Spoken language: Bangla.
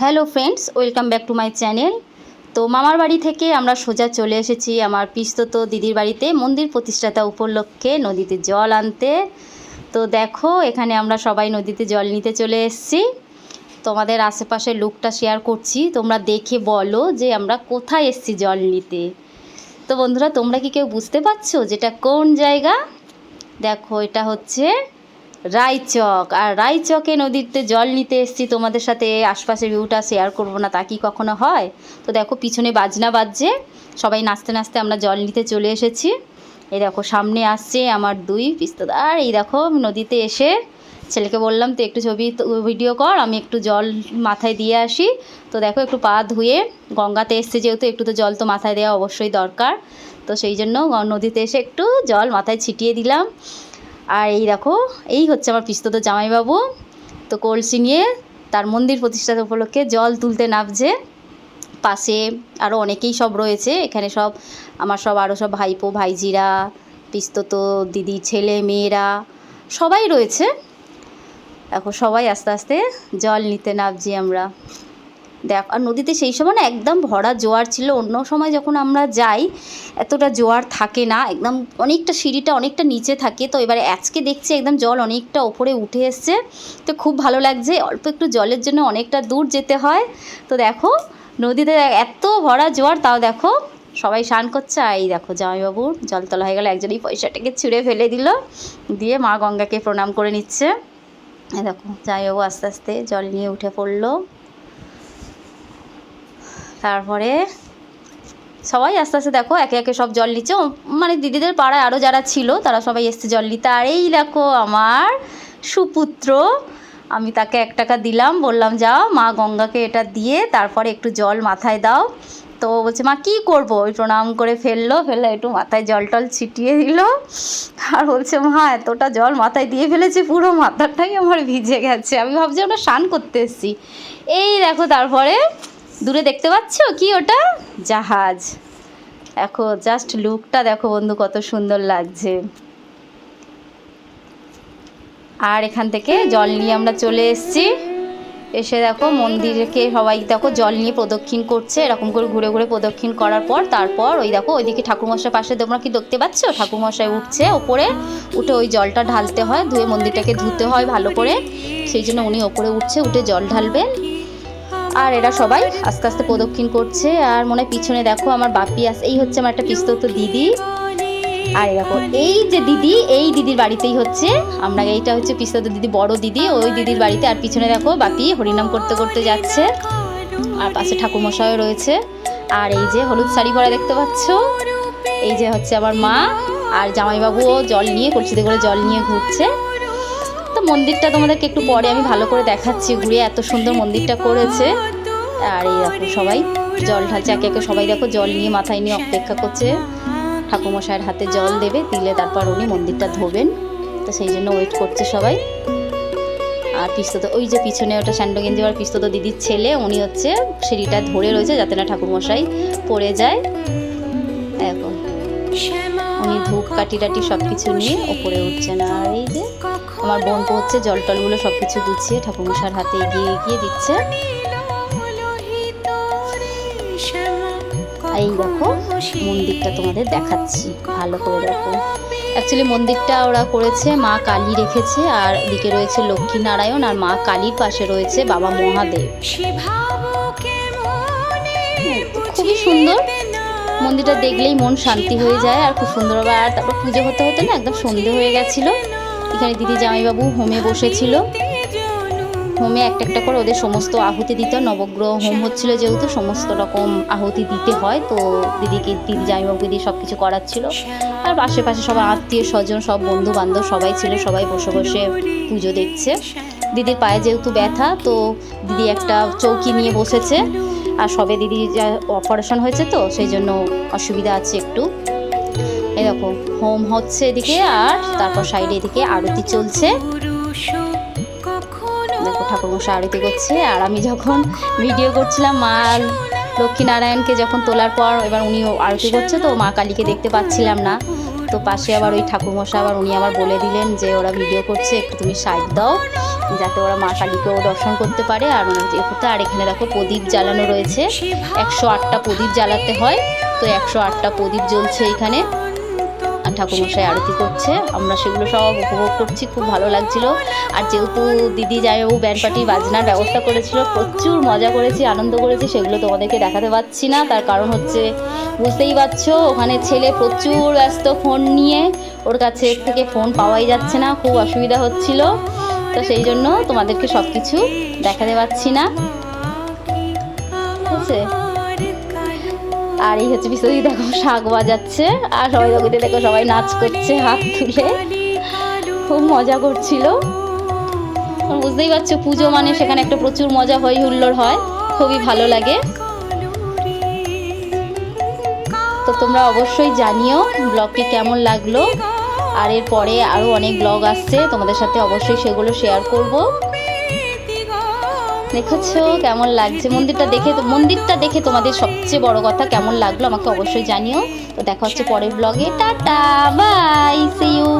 Hello friends, welcome back to my channel. তো মামার বাড়ি থেকে আমরা সোজা চলে এসেছি আমার পিস্তত দিদির বাড়িতে মন্দির প্রতিষ্ঠাতা উপলক্ষে নদীতে জল আনতে। তো দেখো, এখানে আমরা সবাই নদীতে জল নিতে চলে এসেছি। তোমাদের আশেপাশে লুকটা শেয়ার করছি, তোমরা দেখে বলো যে আমরা কোথায় এসেছি জল নিতে। তো বন্ধুরা, তোমরা কি কেউ বুঝতে পারছ যেটা কোন জায়গা? দেখো, এটা হচ্ছে রায়চক, আর রায়চকে নদীতে জল নিতে এসেছি, তোমাদের সাথে আশপাশের ভিউটা শেয়ার করব না, তা কি কখনো হয়? তো দেখো, পিছনে বাজনা বাজছে, সবাই নাচতে নাচতে আমরা জল নিতে চলে এসেছি। এই দেখো, সামনে আসছে আমার দুই পিস্তদার, এই দেখো, নদীতে এসে, ছেলেকে বললাম তো একটু ছবি ভিডিও কর, আমি একটু জল মাথায় দিয়ে আসি। তো দেখো, একটু পা ধুয়ে গঙ্গাতে এসছে, যেহেতু একটু তো জল তো মাথায় দেওয়া অবশ্যই দরকার, তো সেই জন্য নদীতে এসে একটু জল মাথায় ছিটিয়ে দিলাম। আর এই দেখো, এই হচ্ছে আমার পিস্তত জামাইবাবু। তো কলসি নিয়ে তার মন্দির প্রতিষ্ঠাতা উপলক্ষে জল তুলতে নামছে। পাশে আরও অনেকেই সব রয়েছে। এখানে সব, আমার সব আরও সব ভাইপো, ভাইজিরা, পিস্তত, দিদি, ছেলে, মেয়েরা সবাই রয়েছে। এখন সবাই আস্তে আস্তে জল নিতে নামছি আমরা। দেখ, আর নদীতে সেই সময় না একদম ভরা জোয়ার ছিল। অন্য সময় যখন আমরা যাই, এতটা জোয়ার থাকে না। একদম অনেকটা সিঁড়িটা অনেকটা নিচে থাকে। তো এবারে আজকে দেখছি একদম জল অনেকটা ওপরে উঠে এসছে। তো খুব ভালো লাগছে। অল্প একটু জলের জন্য অনেকটা দূর যেতে হয়। তো দেখো, নদীতে এত ভরা জোয়ার, তাও দেখো, সবাই স্নান করছে। আর এই দেখো জল তোলা হয়ে গেল। একজনই পয়সাটাকে ছুঁড়ে ফেলে দিল। দিয়ে মা গঙ্গাকে প্রণাম করে নিচ্ছে। দেখো, জামাইবাবু আস্তে আস্তে জল নিয়ে উঠে পড়ল। তারপরে সবাই আস্তে আস্তে দেখো, একে একে সব জল নিচ্ছে। মানে দিদিদের পাড়ায় আরও যারা ছিল, তারা সবাই এসছে জল নিতে। আর এই দেখো আমার সুপুত্র, আমি তাকে এক টাকা দিলাম, বললাম, যাও, মা গঙ্গাকে এটা দিয়ে তারপরে একটু জল মাথায় দাও। তো বলছে, মা, কী করব? ওই প্রণাম করে ফেলল ফেলে একটু মাথায় জল টল ছিটিয়ে দিল। আর বলছে, মা, এতটা জল মাথায় দিয়ে ফেলেছে, পুরো মাথাটাই আমার ভিজে গেছে। আমি ভাবছি আমরা স্নান করতে এসেছি। এই দেখো তারপরে দূরে দেখতে পাচ্ছ? কি ওটা? জাহাজ। দেখো জাস্ট লুকটা দেখো বন্ধু, কত সুন্দর লাগছে। আর এখান থেকে জল নিয়ে আমরা চলে এসেছি। এসে দেখো, মন্দিরকে সবাই দেখো, জল নিয়ে প্রদক্ষিণ করছে। এরকম করে ঘুরে ঘুরে প্রদক্ষিণ করার পর, তারপর ওই দেখো, ওইদিকে ঠাকুরমশাই পাশে তোমরা কি দেখতে পাচ্ছ? ঠাকুরমশাই উঠছে ওপরে, উঠে ওই জলটা ঢালতে হয়, ধুয়ে মন্দিরটাকে ধুতে হয় ভালো করে। সেই জন্য উনি ওপরে উঠছে, উঠে জল ঢালবেন। আর এরা সবাই আস্তে আস্তে প্রদক্ষিণ করছে। আর মনে হয় পিছনে দেখো আমার বাপি আস, এই হচ্ছে আমার একটা পিস্তত দিদি। আর দেখো এই যে দিদি, এই দিদির বাড়িতেই হচ্ছে। আমরা এইটা হচ্ছে পিস্তত দিদি, বড় দিদি, ওই দিদির বাড়িতে। আর পিছনে দেখো বাপি হরিনাম করতে করতে যাচ্ছে। আর পাশে ঠাকুরমশাইও রয়েছে। আর এই যে হলুদ শাড়ি পরা দেখতে পাচ্ছ? এই যে হচ্ছে আমার মা। আর জামাইবাবুও জল নিয়ে কলসিতে করে জল নিয়ে ঘুরছে। মন্দিরটা তোমাদেরকে একটু পরে আমি ভালো করে দেখাচ্ছি, ঘুরে এত সুন্দর মন্দিরটা করেছে। আর এই দেখো সবাই, জল ঢালছে, একে একে সবাই দেখো জল নিয়ে, মাথায় নিয়ে অপেক্ষা করছে। ঠাকুমশাইয়ের হাতে জল দেবে, দিলে তারপর উনি মন্দিরটা ধোবেন। তো সেই জন্য ওয়েট করছে সবাই। আর পিস্তত ওই যে পিছনে ওটা স্যান্ডো গেঞ্জি আর পিস্তত দিদির ছেলে, উনি হচ্ছে সিঁড়িটা ধরে রয়েছে যাতে না ঠাকুরমশাই পড়ে যায়। এখন উনি ধূপ কাটি টাটি সব কিছু নিয়ে ওপরে উঠছেন। আর এই আমার বোন তো হচ্ছে জল টলগুলো সব কিছু গুছিয়ে ঠাকুরমশার হাতে এগিয়ে এগিয়ে দিচ্ছে। এই দেখো, মন্দিরটা তোমাদের দেখাচ্ছি, ভালো করে দেখো। অ্যাকচুয়ালি মন্দিরটা ওরা করেছে, মা কালী রেখেছে, আর এদিকে রয়েছে লক্ষ্মী নারায়ণ আর মা কালীর পাশে রয়েছে বাবা মহাদেব। খুবই সুন্দর। মন্দিরটা দেখলেই মন শান্তি হয়ে যায়, আর খুব সুন্দর আর তারপর পুজো হতে হতে না একদম সন্ধে হয়ে গেছিল। এখানে দিদি জামাইবাবু হোমে বসেছিল। হোমে একটা একটা করে ওদের সমস্ত আহুতি দিতে। নবগ্রহ হোম হচ্ছিল যেহেতু, সমস্ত রকম আহুতি দিতে হয়, তো দিদিকে, দিদি জামাইবাবুকে দিয়ে সব কিছু করাচ্ছিল। আর আশেপাশে সবাই আত্মীয় স্বজন, সব বন্ধু বান্ধব সবাই ছিল, সবাই বসে বসে পুজো দেখছে। দিদির পায়ে যেহেতু ব্যথা, তো দিদি একটা চৌকি নিয়ে বসেছে। আর সবে দিদি যা অপারেশন হয়েছে তো, সেই জন্য অসুবিধা আছে একটু। এরকম হোম হচ্ছে এদিকে আর তারপর সাইডে এদিকে আরতি চলছে। দেখো ঠাকুরমশাই আরতি করছে, আর আমি যখন ভিডিও করছিলাম মা লক্ষ্মীনারায়ণকে যখন তোলার পর, এবার উনি আরতি করছে, তো মা কালীকে দেখতে পাচ্ছিলাম না। তো পাশে আবার ওই ঠাকুরমশাই আবার উনি আবার বলে দিলেন যে ওরা ভিডিও করছে, একটু তুমি সাইড দাও, যাতে ওরা মা কালীকেও দর্শন করতে পারে, আর ওনার যে করতে আর এখানে দেখো প্রদীপ জ্বালানো রয়েছে। একশো আটটা প্রদীপ জ্বালাতে হয়, তো একশো আটটা প্রদীপ জ্বলছে এখানে। ঠাকুরমশাই আরতি করছে। আমরা সেগুলো সব উপভোগ করছি, খুব ভালো লাগছিল। আর যেহেতু দিদি জামাইবাবু ব্যান্ড পার্টি, বাজনার ব্যবস্থা করেছিল, প্রচুর মজা করেছি, আনন্দ করেছি, সেগুলো তোমাদেরকে দেখাতে পাচ্ছি না। তার কারণ হচ্ছে, বুঝতেই পারছ, ওখানে ছেলে প্রচুর ব্যস্ত ফোন নিয়ে, ওর কাছে থেকে ফোন পাওয়াই যাচ্ছে না, খুব অসুবিধা হচ্ছিল। তো সেই জন্য তোমাদেরকে সব কিছু দেখাতে পাচ্ছি না। ঠিক আছে? আর এই হচ্ছে বিশ্বজিৎ, দেখো শাক বাজাচ্ছে। আর সবাই লোকেতে দেখো সবাই নাচ করছে, হাত তুলে। খুব মজা করছিল। বুঝতেই পারছ, পুজো মানে সেখানে একটা প্রচুর মজা হই হুল্লোড় হয়। খুবই ভালো লাগে। তো তোমরা অবশ্যই জানিও ব্লগটি কেমন লাগল। আর এরপরে আরও অনেক ব্লগ আসছে, তোমাদের সাথে অবশ্যই সেগুলো শেয়ার করব। দেখেছ কেমন লাগছে? মন্দিরটা দেখে মন্দিরটা দেখে তোমাদের সবচেয়ে বড় কথা কেমন লাগল আমাকে অবশ্যই জানিও। তো দেখা হচ্ছে পরের ব্লগে টাটা বাই সি ইউ